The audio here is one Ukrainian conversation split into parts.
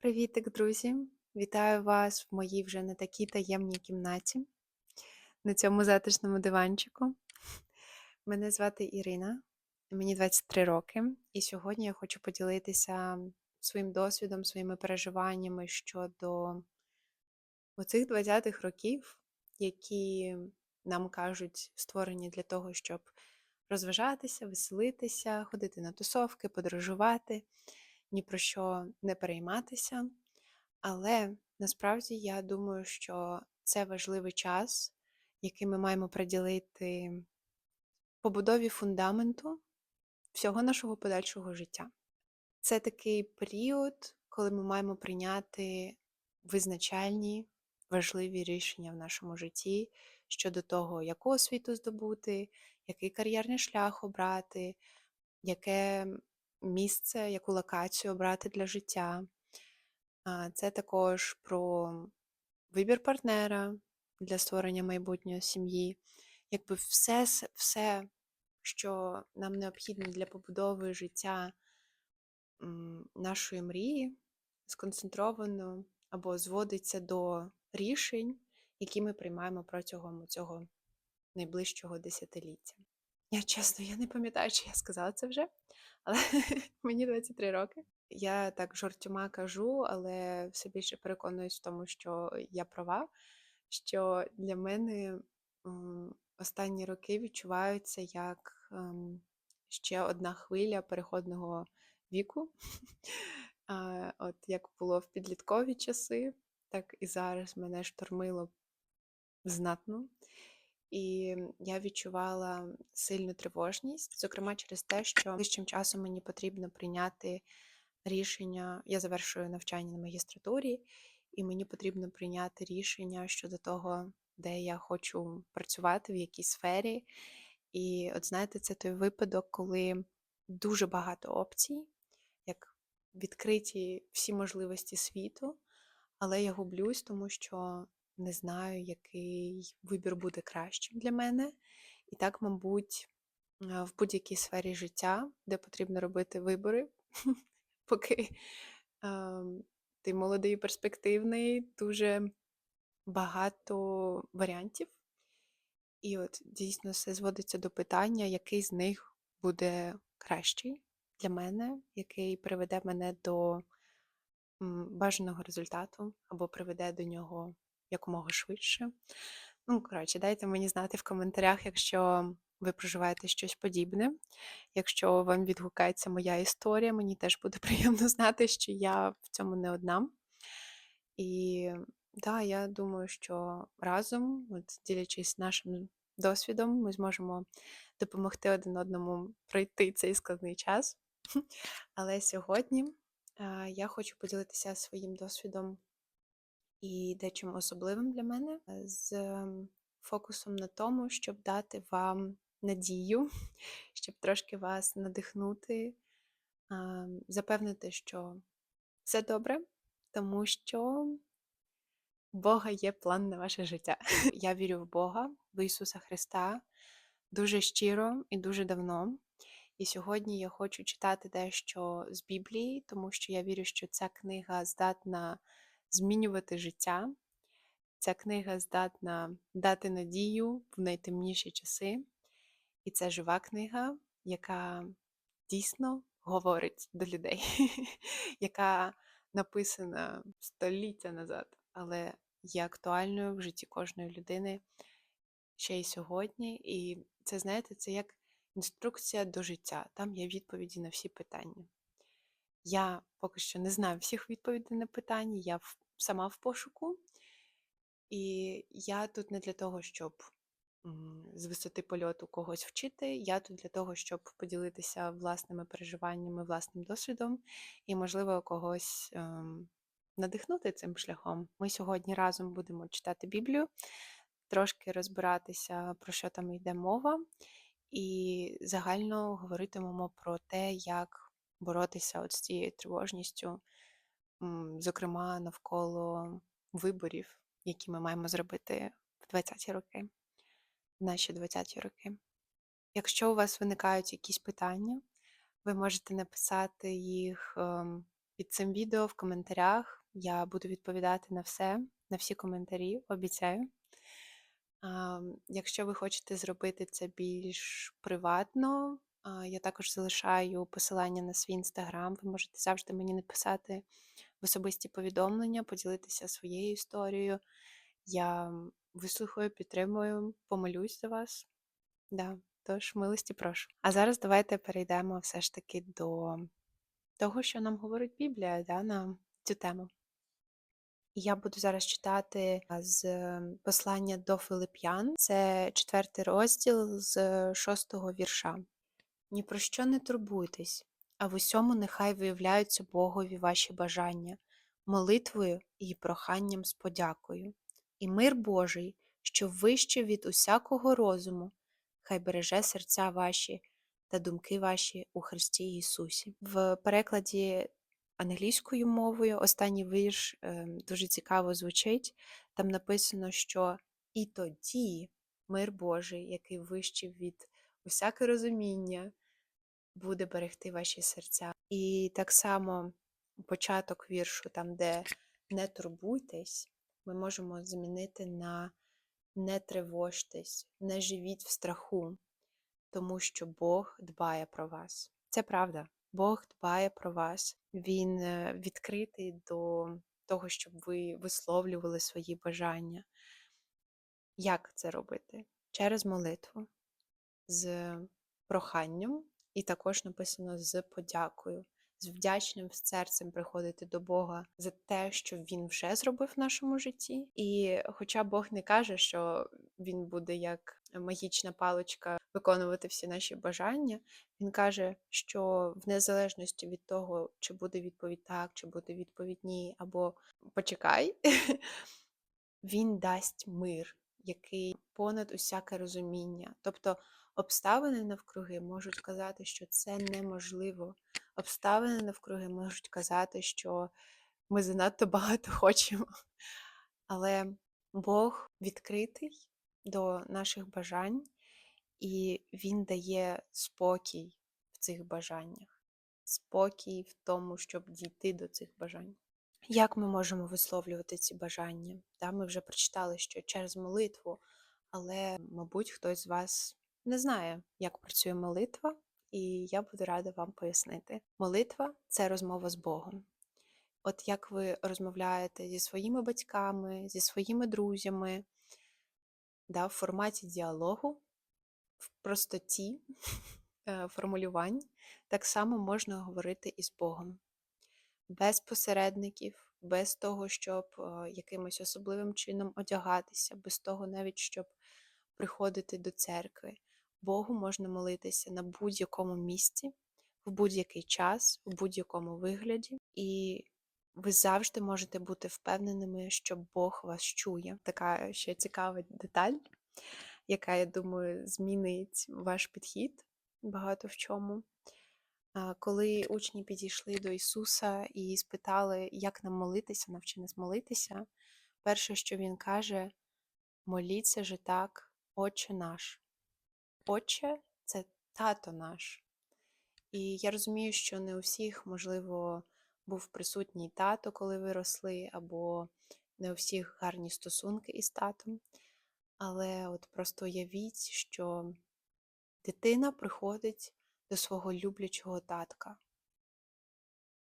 Привітик, друзі! Вітаю вас в моїй вже не такій таємній кімнаті, на цьому затишному диванчику. Мене звати Ірина, мені 23 роки, і сьогодні я хочу поділитися своїм досвідом, своїми переживаннями щодо оцих 20-х років, які нам кажуть створені для того, щоб розважатися, веселитися, ходити на тусовки, подорожувати, ні про що не перейматися. Але насправді я думаю, що це важливий час, який ми маємо приділити побудові фундаменту всього нашого подальшого життя. Це такий період, коли ми маємо прийняти визначальні, важливі рішення в нашому житті щодо того, яку освіту здобути, який кар'єрний шлях обрати, яке місце, яку локацію обрати для життя. Це також про вибір партнера для створення майбутньої сім'ї. Якби все, все, що нам необхідно для побудови життя нашої мрії, сконцентровано або зводиться до рішень, які ми приймаємо протягом цього найближчого десятиліття. Я чесно, я не пам'ятаю, чи я сказала це вже, але мені 23 роки. Я так жартома кажу, але все більше переконуюсь в тому, що я права, що для мене останні роки відчуваються як ем, ще одна хвиля переходного віку. От як було в підліткові часи, так і зараз мене штормило знатно. І я відчувала сильну тривожність, зокрема через те, що ближчим часом мені потрібно прийняти рішення. Я завершую навчання на магістратурі, і мені потрібно прийняти рішення щодо того, де я хочу працювати, в якій сфері. І от знаєте, це той випадок, коли дуже багато опцій, як відкриті всі можливості світу, але я гублюсь, тому що не знаю, який вибір буде кращим для мене. І так, мабуть, в будь-якій сфері життя, де потрібно робити вибори, поки ем, ти молодий і перспективний, дуже багато варіантів. І от дійсно все зводиться до питання, який з них буде кращий для мене, який приведе мене до бажаного результату або приведе до нього якомога швидше. Ну, коротше, дайте мені знати в коментарях, якщо ви проживаєте щось подібне. Якщо вам відгукається моя історія, мені теж буде приємно знати, що я в цьому не одна. І да, я думаю, що разом, от, ділячись нашим досвідом, ми зможемо допомогти один одному пройти цей складний час. Але сьогодні я хочу поділитися своїм досвідом і дечим особливим для мене е, з фокусом на тому, щоб дати вам надію, щоб трошки вас надихнути, запевнити, що все добре, тому що у Бога є план на ваше життя. Я вірю в Бога, в Ісуса Христа дуже щиро і дуже давно. І сьогодні я хочу читати дещо з Біблії, тому що я вірю, що ця книга здатна змінювати життя. Ця книга здатна дати надію в найтемніші часи. І це жива книга, яка дійсно говорить до людей, яка написана століття назад, але є актуальною в житті кожної людини ще й сьогодні. І це, знаєте, це як інструкція до життя. Там є відповіді на всі питання. Я поки що не знаю всіх відповідей на питання, я сама в пошуку. І я тут не для того, щоб з висоти польоту когось вчити. Я тут для того, щоб поділитися власними переживаннями, власним досвідом і, можливо, когось ем, надихнути цим шляхом. Ми сьогодні разом будемо читати Біблію, трошки розбиратися, про що там йде мова, і загально говоритимемо про те, як боротися от з цією тривожністю, зокрема навколо виборів, які ми маємо зробити в 20-ті роки, в наші 20-ті роки. Якщо у вас виникають якісь питання, ви можете написати їх ем, Під цим відео в коментарях я буду відповідати на все, на всі коментарі, обіцяю. Якщо ви хочете зробити це більш приватно, я також залишаю посилання на свій інстаграм. Ви можете завжди мені написати в особисті повідомлення, поділитися своєю історією. Я вислухаю, підтримую, помолюсь за вас. Да, тож милості прошу. А зараз давайте перейдемо все ж таки до того, що нам говорить Біблія да, на цю тему. Я буду зараз читати з послання до Филип'ян, це четвертий розділ з шостого вірша. Ні про що не турбуйтесь, а в усьому нехай виявляються Богові ваші бажання, молитвою і проханням з подякою. І мир Божий, що вище від усякого розуму, хай береже серця ваші та думки ваші у Христі Ісусі. В перекладі англійською мовою останній вірш ем, дуже цікаво звучить. Там написано, що і тоді мир Божий, який вищий від усяке розуміння, буде берегти ваші серця. І так само початок віршу, там, де не турбуйтесь, ми можемо змінити на не тривожтесь, не живіть в страху, тому що Бог дбає про вас. Це правда. Бог дбає про вас, Він е, відкритий до того, щоб ви висловлювали свої бажання. Як це робити? Через молитву, з проханням, і також написано з подякою, з вдячним серцем приходити до Бога за те, що Він вже зробив в нашому житті. І хоча Бог не каже, що Він буде як магічна паличка виконувати всі наші бажання, він каже, що в незалежності від того, чи буде відповідь так, чи буде відповідь ні, або почекай, він дасть мир, який понад усяке розуміння. Тобто обставини навкруги можуть казати, що це неможливо. Обставини навкруги можуть казати, що ми занадто багато хочемо. Але Бог відкритий до наших бажань, і Він дає спокій в цих бажаннях, спокій в тому, щоб дійти до цих бажань. Як ми можемо висловлювати ці бажання? Ми вже прочитали, що через молитву, але, мабуть, хтось з вас не знає, як працює молитва, і я буду рада вам пояснити. Молитва це розмова з Богом. От як ви розмовляєте зі своїми батьками, зі своїми друзями, да, в форматі діалогу, в простоті е, формулювань, так само можна говорити і з Богом. Без посередників, без того, щоб е, якимось особливим чином одягатися, без того, навіть щоб приходити до церкви. Богу можна молитися на будь-якому місці, в будь-який час, в будь-якому вигляді, і ви завжди можете бути впевненими, що Бог вас чує. Така ще цікава деталь, яка, я думаю, змінить ваш підхід багато в чому. Коли учні підійшли до Ісуса і спитали, як нам молитися, навчи нас молитися, перше, що Він каже, моліться же так, Отче наш. Отче це тато наш. І я розумію, що не у всіх, можливо, був присутній тато, коли ви росли, або не у всіх гарні стосунки із татом. Але от просто уявіть, що дитина приходить до свого люблячого татка,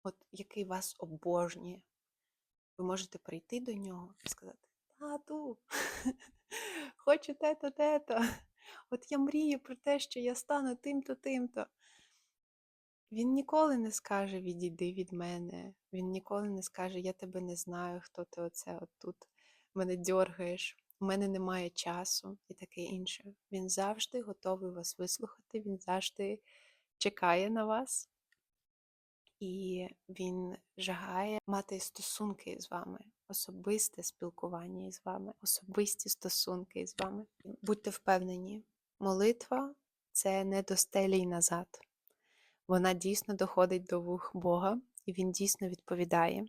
от який вас обожнює. Ви можете прийти до нього і сказати: Тату, хочу те-то, те-то. От я мрію про те, що я стану тим-то, тим-то. Він ніколи не скаже відійди від мене. Він ніколи не скаже, я тебе не знаю, хто ти оце от тут мене дьоргаєш, у мене немає часу і таке інше. Він завжди готовий вас вислухати, він завжди чекає на вас, і він жагає мати стосунки з вами, особисте спілкування із вами, особисті стосунки з вами. Будьте впевнені, молитва це не до стелі й назад. Вона дійсно доходить до вух Бога, і Він дійсно відповідає.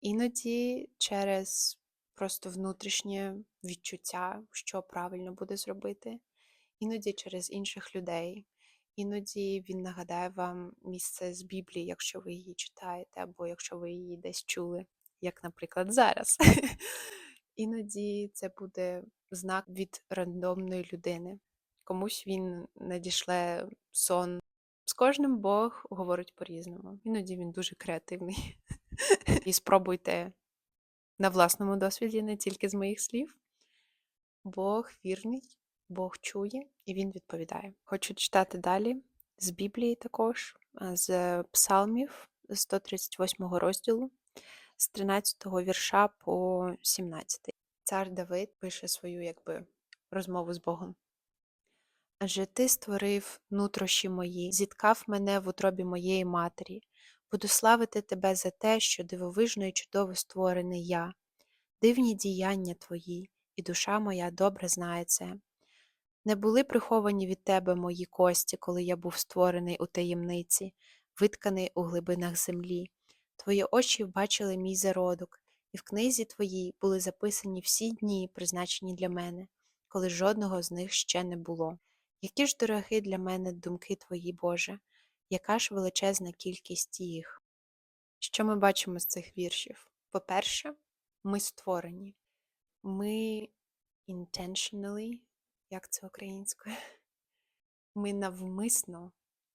Іноді через просто внутрішнє відчуття, що правильно буде зробити, іноді через інших людей, Іноді він нагадає вам місце з Біблії, якщо ви її читаєте, або якщо ви її десь чули, як, наприклад, зараз. Іноді це буде знак від рандомної людини. Комусь він надішле сон. З кожним Бог говорить по-різному. Іноді він дуже креативний. І спробуйте на власному досвіді, не тільки з моїх слів. Бог вірний, Бог чує і Він відповідає. Хочу читати далі з Біблії також, з Псалмів з 138 розділу, з 13 вірша по 17. Цар Давид пише свою якби розмову з Богом. Адже ти створив нутрощі мої, зіткав мене в утробі моєї матері. Буду славити тебе за те, що дивовижно і чудово створений я, дивні діяння твої, і душа моя добре знає це. Не були приховані від тебе мої кості, коли я був створений у таємниці, витканий у глибинах землі. Твої очі бачили мій зародок, і в книзі твоїй були записані всі дні, призначені для мене, коли жодного з них ще не було. Які ж дорогі для мене думки твої, Боже, яка ж величезна кількість їх. Що ми бачимо з цих віршів? По-перше, ми створені. Ми intentionally, як це українською? Ми навмисно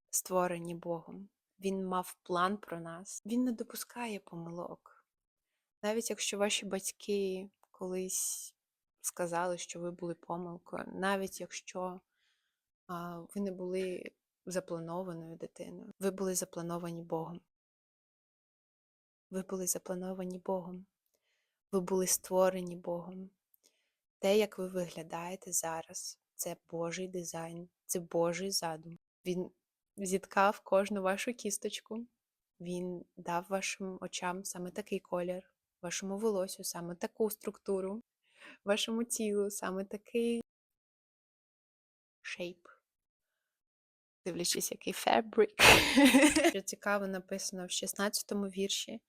створені Богом. Він мав план про нас. Він не допускає помилок. Навіть якщо ваші батьки колись сказали, що ви були помилкою, навіть якщо а, ви не були запланованою дитиною, ви були заплановані Богом. Ви були заплановані Богом. Ви були створені Богом. Те, як ви виглядаєте зараз, це Божий дизайн, це Божий задум. Він зіткав кожну вашу кісточку, він дав вашим очам саме такий колір, вашому волосю саме таку структуру, вашому тілу саме такий шейп. Дивлячись, який фабрик. Що цікаво написано в 16-му вірші.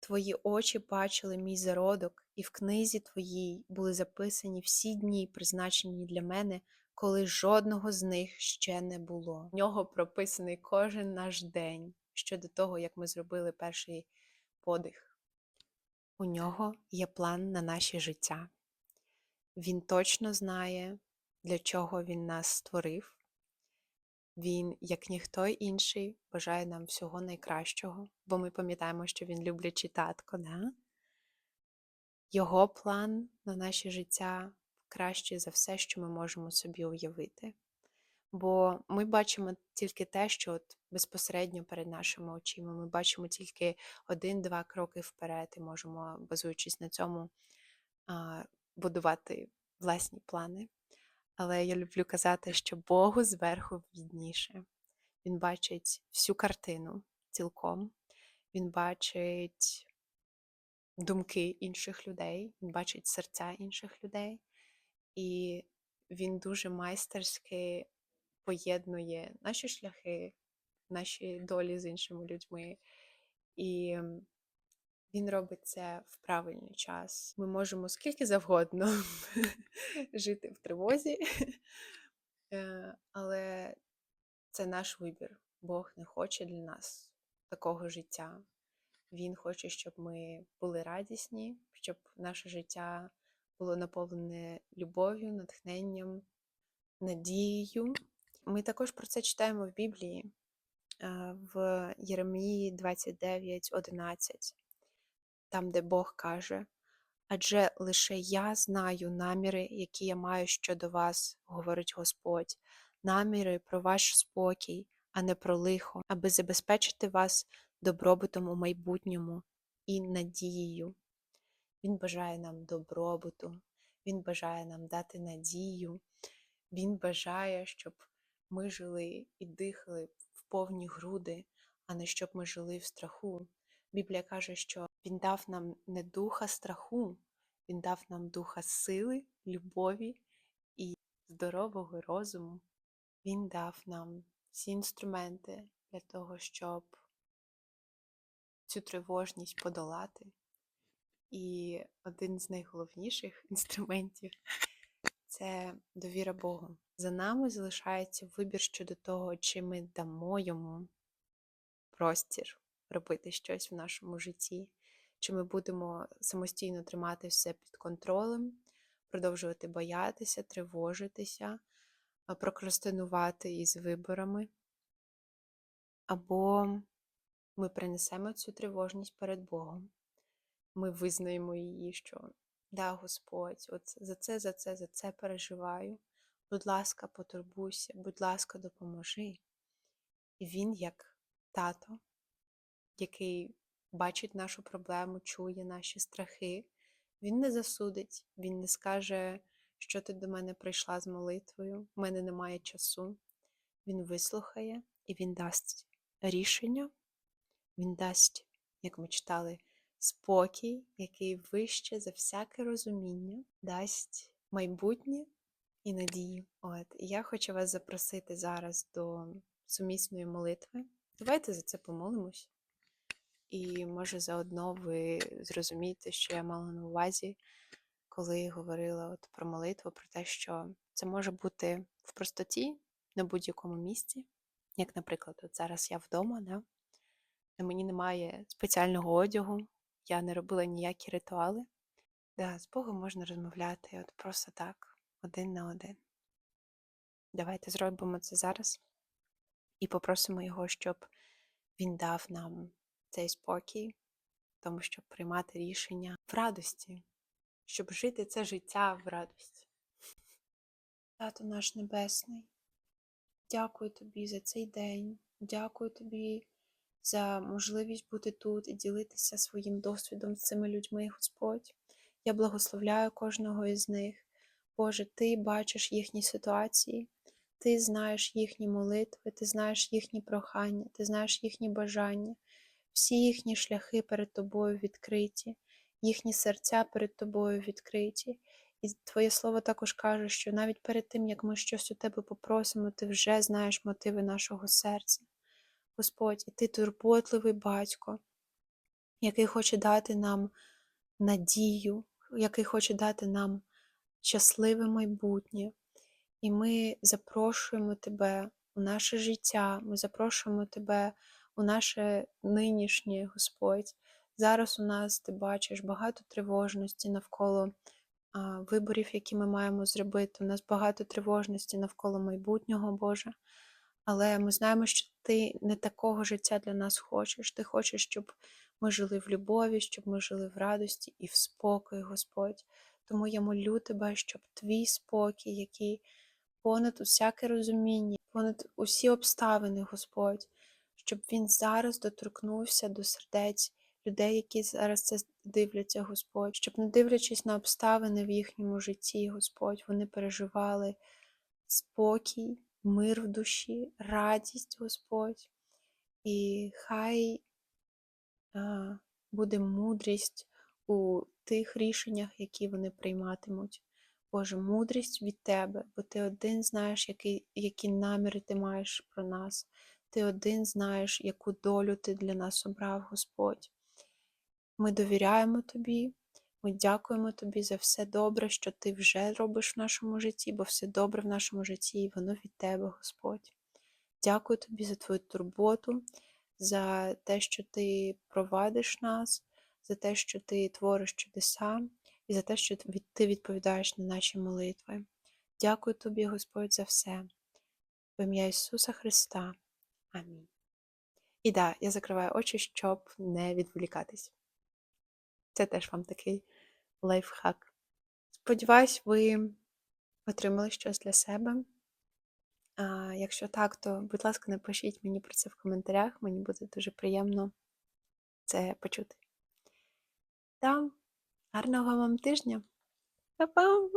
Твої очі бачили мій зародок, і в книзі твоїй були записані всі дні, призначені для мене, коли жодного з них ще не було. В нього прописаний кожен наш день щодо того, як ми зробили перший подих. У нього є план на наше життя. Він точно знає, для чого він нас створив. Він, як ніхто інший, бажає нам всього найкращого, бо ми пам'ятаємо, що він люблячий татко, да? Його план на наше життя кращий за все, що ми можемо собі уявити. Бо ми бачимо тільки те, що от безпосередньо перед нашими очима. Ми бачимо тільки один-два кроки вперед і можемо, базуючись на цьому, будувати власні плани. Але я люблю казати, що Богу зверху відніше. Він бачить всю картину цілком, він бачить думки інших людей, він бачить серця інших людей, і він дуже майстерськи поєднує наші шляхи, наші долі з іншими людьми. І він робить це в правильний час. Ми можемо скільки завгодно жити в тривозі, е, але це наш вибір. Бог не хоче для нас такого життя. Він хоче, щоб ми були радісні, щоб наше життя було наповнене любов'ю, натхненням, надією. Ми також про це читаємо в Біблії в Єремії 29.11, там, де Бог каже: Адже лише я знаю наміри, які я маю щодо вас, говорить Господь, наміри про ваш спокій, а не про лихо, аби забезпечити вас добробутом у майбутньому і надією. Він бажає нам добробуту, Він бажає нам дати надію, Він бажає, щоб ми жили і дихали в повні груди, а не щоб ми жили в страху. Біблія каже, що Він дав нам не духа страху, Він дав нам духа сили, любові і здорового розуму. Він дав нам всі інструменти для того, щоб цю тривожність подолати. І один з найголовніших інструментів це довіра Богу. За нами залишається вибір щодо того, чи ми дамо йому простір робити щось в нашому житті, чи ми будемо самостійно тримати все під контролем, продовжувати боятися, тривожитися, прокрастинувати із виборами, або ми принесемо цю тривожність перед Богом. Ми визнаємо її, що да, Господь, от за це, за це, за це переживаю. Будь ласка, потурбуйся, будь ласка, допоможи. І він, як тато, який бачить нашу проблему, чує наші страхи, він не засудить, він не скаже, що ти до мене прийшла з молитвою, в мене немає часу. Він вислухає і він дасть рішення, він дасть, як ми читали, спокій, який вище за всяке розуміння, дасть майбутнє і надію. От, і я хочу вас запросити зараз до сумісної молитви. Давайте за це помолимось. І може заодно ви зрозумієте, що я мала на увазі, коли говорила от про молитву, про те, що це може бути в простоті на будь-якому місці. Як, наприклад, от зараз я вдома, да? на мені немає спеціального одягу, я не робила ніякі ритуали. Да, з Богом можна розмовляти от просто так, один на один. Давайте зробимо це зараз і попросимо його, щоб він дав нам цей спокій, тому щоб приймати рішення в радості, щоб жити це життя в радості. Тато наш Небесний, дякую тобі за цей день, дякую тобі за можливість бути тут і ділитися своїм досвідом з цими людьми, Господь. Я благословляю кожного із них. Боже, Ти бачиш їхні ситуації, Ти знаєш їхні молитви, Ти знаєш їхні прохання, Ти знаєш їхні бажання, всі їхні шляхи перед тобою відкриті, їхні серця перед тобою відкриті. І Твоє слово також каже, що навіть перед тим, як ми щось у тебе попросимо, ти вже знаєш мотиви нашого серця. Господь, і ти турботливий батько, який хоче дати нам надію, який хоче дати нам щасливе майбутнє. І ми запрошуємо Тебе у наше життя, ми запрошуємо Тебе у наше нинішнє, Господь. Зараз у нас ти бачиш багато тривожності навколо виборів, які ми маємо зробити. У нас багато тривожності навколо майбутнього, Боже. Але ми знаємо, що ти не такого життя для нас хочеш. Ти хочеш, щоб ми жили в любові, щоб ми жили в радості і в спокої, Господь. Тому я молю тебе, щоб твій спокій, який понад усяке розуміння, понад усі обставини, Господь, щоб він зараз доторкнувся до сердець людей, які зараз це дивляться, Господь, щоб, не дивлячись на обставини в їхньому житті, Господь, вони переживали спокій, мир в душі, радість, Господь. І хай а, буде мудрість у тих рішеннях, які вони прийматимуть. Боже, мудрість від Тебе, бо Ти один знаєш, які, які наміри ти маєш про нас. Ти один знаєш, яку долю ти для нас обрав, Господь. Ми довіряємо Тобі, ми дякуємо Тобі за все добре, що Ти вже робиш в нашому житті, бо все добре в нашому житті, і воно від Тебе, Господь. Дякую Тобі за Твою турботу, за те, що Ти провадиш нас, за те, що Ти твориш чудеса, і за те, що Ти відповідаєш на наші молитви. Дякую Тобі, Господь, за все. В ім'я Ісуса Христа. Амінь. І да, я закриваю очі, щоб не відволікатись. Це теж вам такий лайфхак. Сподіваюсь, ви отримали щось для себе. А Якщо так, то, будь ласка, напишіть мені про це в коментарях, мені буде дуже приємно це почути. Та, гарного вам тижня! Па-па!